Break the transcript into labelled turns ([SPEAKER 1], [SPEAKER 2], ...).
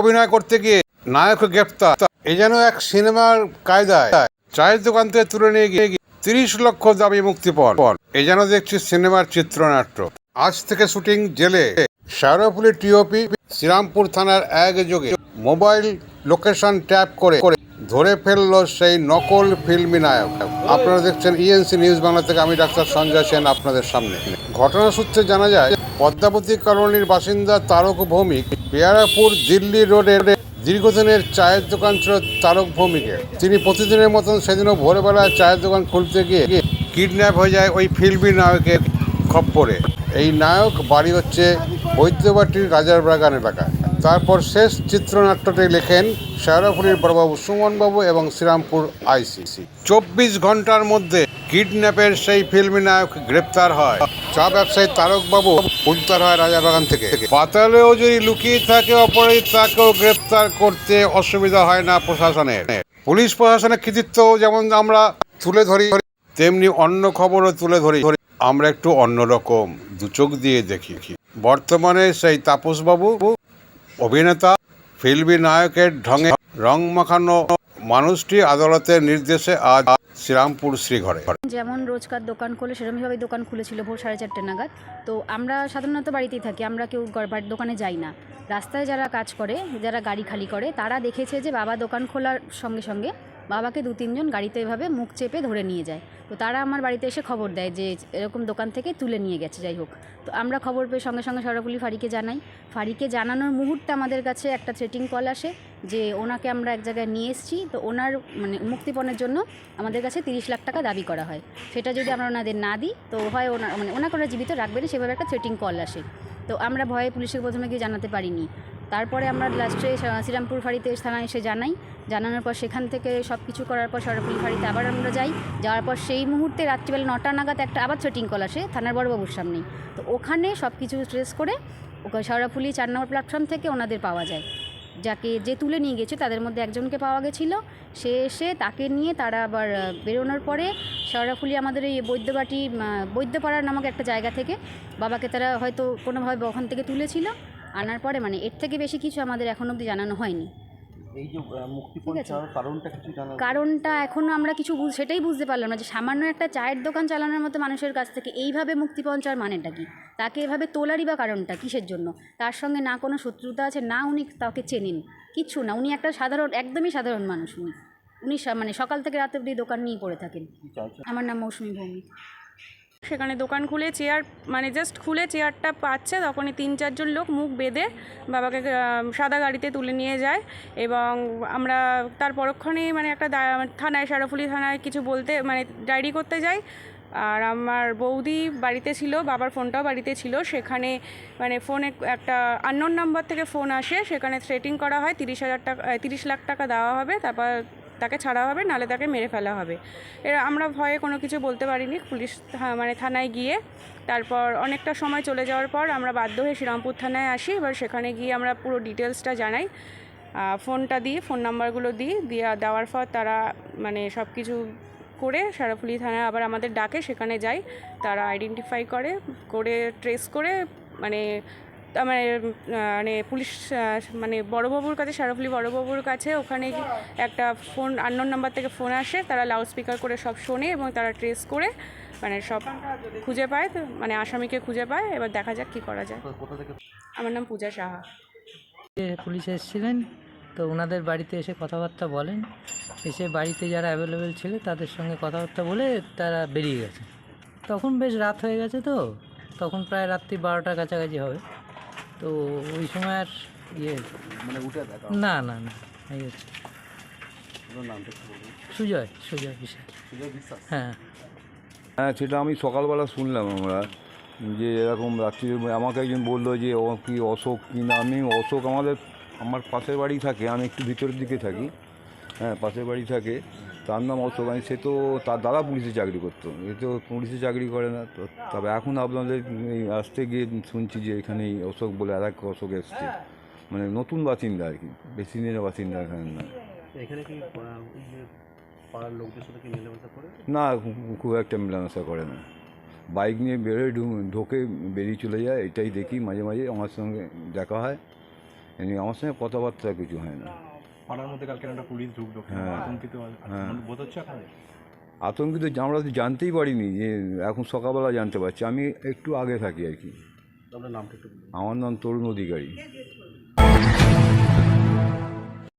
[SPEAKER 1] অভিনয় করতে গিয়ে নায়ক গ্রেপ্তার। এ যেন এক সিনেমার কায়দায়। চায়ের দোকান থেকে তুলে নিয়ে গিয়ে তিরিশ লক্ষ দাবি মুক্তিপণ। এ যেন দেখছি সিনেমার চিত্রনাট্য। আজ থেকে শুটিং জেলে শাহরফুলি টিওপি শ্রীরামপুর থানার এক যোগে মোবাইল লোকেশন ট্যাপ করে ধরে ফেলল সেই নকল ফিল্মি নায়ক। আপনারা দেখছেন ইএনসি নিউজ বাংলা থেকে আমি ডাক্তার সঞ্জয় সেন আপনাদের সামনে। ঘটনা সূত্রে জানা যায় পদ্মাবতী কলোনির বাসিন্দা তারক ভৌমিক পেয়ারাপুর দিল্লি রোডের দীর্ঘদিনের চায়ের দোকান ছিল তারক ভৌমিকের। তিনি প্রতিদিনের মতন সেদিনও ভোরবেলায় চায়ের দোকান খুলতে গিয়ে কিডন্যাপ হয়ে যায় ওই ফিল্মি নায়কের খপ্পরে। এই নায়ক বাড়ি হচ্ছে বৈদ্যবাটির রাজার বাগান। এলাকায় তারপর শেষ চিত্রনাট্যটি লেখেন শেয়ারফুলির বড়বাবু সুমনবাবু এবং শ্রীরামপুর আইসিসি। চব্বিশ ঘণ্টার মধ্যে কিডন্যাপের সেই ফিল্মি নায়ক গ্রেপ্তার হয়। চা ব্যবসায়ী তারকবাবু উদ্ধার হয় রাজাবাগান থেকে। পাতালেও যদি লুকিয়ে থাকে অপরাধী তাকেও গ্রেপ্তার করতে অসুবিধা হয় না প্রশাসনের। পুলিশ প্রশাসনের কৃতিত্ব যেমন আমরা তুলে ধরি তেমনি অন্য খবরও তুলে ধরি। আমরা একটু অন্যরকম দু চোখ দিয়ে দেখি। বর্তমানে সেই তাপসবাবু অভিনেতা ফিল্মি নায়কের ঢঙে রং মাখানো মানুষটি আদালতের নির্দেশে আজ শ্রীরামপুর শ্রীঘরে।
[SPEAKER 2] যেমন রোজকার দোকান খোলে সেরকমভাবে দোকান খুলেছিল ভোর সাড়ে চারটে নাগাদ। তো আমরা সাধারণত বাড়িতেই থাকি, আমরা কেউ দোকানে যাই না। রাস্তায় যারা কাজ করে, যারা গাড়ি খালি করে, তারা দেখেছে যে বাবা দোকান খোলার সঙ্গে সঙ্গে বাবাকে দু তিনজন গাড়িতে এভাবে মুখ চেপে ধরে নিয়ে যায়। তো তারা আমার বাড়িতে এসে খবর দেয় যে এরকম দোকান থেকে তুলে নিয়ে গেছে, যাই হোক। তো আমরা খবর পেয়ে সঙ্গে সঙ্গে সরাফুলি ফাঁড়িকে জানাই। ফাঁড়িকে জানানোর মুহূর্তে আমাদের কাছে একটা থ্রেটিং কল আসে যে ওনাকে আমরা এক জায়গায় নিয়ে এসেছি। তো ওনার মানে মুক্তিপণের জন্য আমাদের কাছে তিরিশ লাখ টাকা দাবি করা হয়। সেটা যদি আমরা ওনাদের না দিই, তো হয় ওনার মানে ওনাকে ওরা জীবিত রাখবে না। সেভাবে একটা থ্রেটিং কল আসে। তো আমরা ভয়ে পুলিশকে প্রথমে গিয়ে জানাতে পারিনি। তারপরে আমরা লাস্টে শ্রীরামপুর ফাঁড়িতে থানায় এসে জানাই। জানানোর পর সেখান থেকে সব কিছু করার পর সরাপুলি ফাঁড়িতে আবার আমরা যাই। যাওয়ার পর সেই মুহূর্তে রাত্রিবেলা নটা নাগাদ একটা আবার থ্রেটিং কল আসে থানার বড়বাবুর সামনেই। তো ওখানে সব কিছু ট্রেস করে সরাফুলি চার নম্বর প্ল্যাটফর্ম থেকে ওনাদের পাওয়া যায়। যাকে যে তুলে নিয়ে গেছে তাদের মধ্যে একজনকে পাওয়া গেছিল। সে এসে তাকে নিয়ে তারা আবার বেরোনোর পরে সরাফুলি আমাদের এই বৈদ্যবাটি বৈদ্যপাড়ার নামক একটা জায়গা থেকে বাবাকে তারা হয়তো কোনোভাবে ওখান থেকে তুলেছিল। আনার পরে মানে এর থেকে বেশি কিছু আমাদের এখন অবধি জানানো হয়নি।
[SPEAKER 3] কারণটা
[SPEAKER 2] এখনও আমরা কিছু সেটাই বুঝতে পারলাম না যে সামান্য একটা চায়ের দোকান চালানোর মতো মানুষের কাছ থেকে এইভাবে মুক্তিপণ চাওয়ার মানেটা কি? তাকে এভাবে তোলারই বা কারণটা কিসের জন্য? তার সঙ্গে না কোনো শত্রুতা আছে না উনি তাকে চেনেন। কিচ্ছু না উনি একটা সাধারণ একদমই সাধারণ মানুষ উনি। উনি মানে সকাল থেকে রাত অবধি দোকান নিয়ে পড়ে থাকেন। আমার নাম মৌসুমী ভৌমিক।
[SPEAKER 4] সেখানে দোকান খুলে চেয়ার মানে জাস্ট খুলে চেয়ারটা পাচ্ছে, তখনই তিন চারজন লোক মুখ বেঁধে বাবাকে সাদা গাড়িতে তুলে নিয়ে যায় এবং আমরা তার পরক্ষণেই মানে একটা থানায়, সারাফুলি থানায় কিছু বলতে মানে ডায়েরি করতে যাই। আর আমার বৌদি বাড়িতে ছিল, বাবার ফোনটাও বাড়িতে ছিল। সেখানে মানে ফোনে একটা আননোন নাম্বার থেকে ফোন আসে, সেখানে থ্রেটিং করা হয়, তিরিশ হাজার টাকা, তিরিশ লাখ টাকা দেওয়া হবে, তারপর তাকে ছাড়া হবে, নালে তাকে মেরে ফেলা হবে। এর আমরা ভয়ে কোনো কিছু বলতে পারিনি। পুলিশ মানে থানায় গিয়ে, তারপর অনেকটা সময় চলে যাওয়ার পর আমরা বাধ্য হয়ে শ্রীরামপুর থানায় আসি। এবার সেখানে গিয়ে আমরা পুরো ডিটেলসটা জানাই। ফোনটা দিই ফোন নাম্বারগুলো দিই দিয়ে দেওয়ার পর তারা মানে সব কিছু করে সারাফুলি থানায় আবার আমাদের ডাকে সেখানে যাই তারা আইডেন্টিফাই করে করে ট্রেস করে মানে মানে মানে পুলিশ মানে বড়বাবুর কাছে সারাফুলি বড়বাবুর কাছে ওখানে একটা ফোন আননোন নাম্বার থেকে ফোন আসে। তারা লাউড স্পিকার করে সব শোনে এবং তারা ট্রেস করে মানে সব খুঁজে পায় তো মানে আসামিকে খুঁজে পায়। এবার দেখা যাক কী করা যায়। আমার নাম পূজা সাহা।
[SPEAKER 5] পুলিশ এসেছিলেন তো ওনাদের বাড়িতে এসে কথাবার্তা বলেন। এসে বাড়িতে যারা অ্যাভেলেবেল ছিল তাদের সঙ্গে কথাবার্তা বলে তারা বেরিয়ে গেছে। তখন বেশ রাত হয়ে গেছে তো তখন প্রায় রাত্রি বারোটার কাছাকাছি হবে। তো ওই সময় আর ইয়ে
[SPEAKER 3] মানে উঠে
[SPEAKER 5] না না না এই হচ্ছে সুজয় সুজয় বিশ্বাস।
[SPEAKER 3] সুজয় বিশ্বাস?
[SPEAKER 5] হ্যাঁ।
[SPEAKER 6] হ্যাঁ সেটা আমি সকালবেলা শুনলাম আমরা যে এরকম রাত্রি আমাকে একজন বলল যে ও কি অশোক কি না? আমি অশোক আমাদের আমার পাশের বাড়ি থাকে আমি একটু ভিতরের দিকে থাকি। হ্যাঁ পাশের বাড়ি থাকে। তার নাম অশোক আমি সে তো তার দাদা পুলিশে চাকরি করতো। এ তো পুলিশে চাকরি করে না। তো তবে এখন আপনাদের এই আসতে গিয়ে শুনছি যে এখানে অশোক বলে আর এক অশোক এসছে। মানে নতুন বাসিন্দা আর কি। বেশি দিনের বাসিন্দা এখানে না।
[SPEAKER 3] এখানে কি আহ, এই যে পাড়ার লোকদের সাথে কি মেলামেশা করে?
[SPEAKER 6] না খুব একটা মেলামেশা করে না। বাইক নিয়ে বেরোয় ঢু- ঢোকে বেরিয়ে চলে যায়। এটাই দেখি মাঝে মাঝে আমার সঙ্গে দেখা হয়। এমনি আমার সঙ্গে কথাবার্তা কিছু হয় না।
[SPEAKER 7] পাড়ার মধ্যে কালকে একটা পুলিশ ঢুকলো
[SPEAKER 6] হ্যাঁ।
[SPEAKER 7] আতঙ্কিত
[SPEAKER 6] হ্যাঁ।
[SPEAKER 7] বোধ হচ্ছে আপনাদের
[SPEAKER 6] আতঙ্কিত আমরা তো জানতেই পারিনি যে এখন সকালবেলা জানতে পারছি। আমি একটু আগে থাকি আর কি।
[SPEAKER 7] আপনার নামটা একটু
[SPEAKER 6] আমার নাম তরুণ অধিকারী।